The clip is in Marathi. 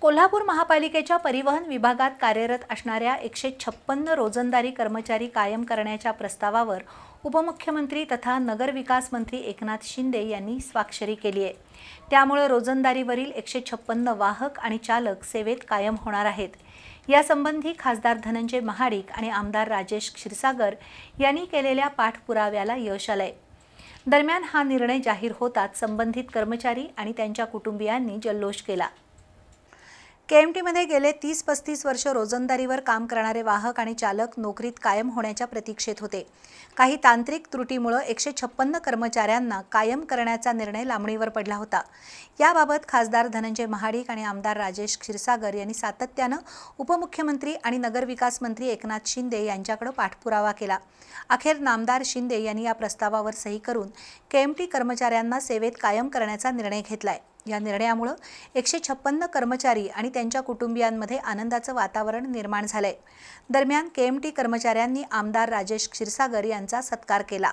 कोल्हापूर महापालिकेच्या परिवहन विभागात कार्यरत असणाऱ्या एकशे छप्पन्न रोजंदारी कर्मचारी कायम करण्याच्या प्रस्तावावर उपमुख्यमंत्री तथा नगरविकास मंत्री एकनाथ शिंदे यांनी स्वाक्षरी केली आहे. त्यामुळे रोजंदारीवरील एकशे छप्पन्न वाहक आणि चालक सेवेत कायम होणार आहेत. यासंबंधी खासदार धनंजय महाडिक आणि आमदार राजेश क्षीरसागर यांनी केलेल्या पाठपुराव्याला यश आलंय. दरम्यान हा निर्णय जाहीर होताच संबंधित कर्मचारी आणि त्यांच्या कुटुंबियांनी जल्लोष केला. केएमटीमध्ये गेले तीस पस्तीस वर्ष रोजंदारीवर काम करणारे वाहक आणि चालक नोकरीत कायम होण्याच्या प्रतीक्षेत होते. काही तांत्रिक त्रुटीमुळे एकशे छप्पन्न कर्मचाऱ्यांना कायम करण्याचा निर्णय लांबणीवर पडला होता. याबाबत खासदार धनंजय महाडिक आणि आमदार राजेश क्षीरसागर यांनी सातत्यानं उपमुख्यमंत्री आणि नगरविकास मंत्री एकनाथ शिंदे यांच्याकडे पाठपुरावा केला. अखेर नामदार शिंदे यांनी या प्रस्तावावर सही करून केएमटी कर्मचाऱ्यांना सेवेत कायम करण्याचा निर्णय घेतलाय. या निर्णयामुळं एकशे छप्पन्न कर्मचारी आणि त्यांच्या कुटुंबियांमध्ये आनंदाचं वातावरण निर्माण झालंय. दरम्यान केएमटी कर्मचाऱ्यांनी आमदार राजेश क्षीरसागर यांचा सत्कार केला.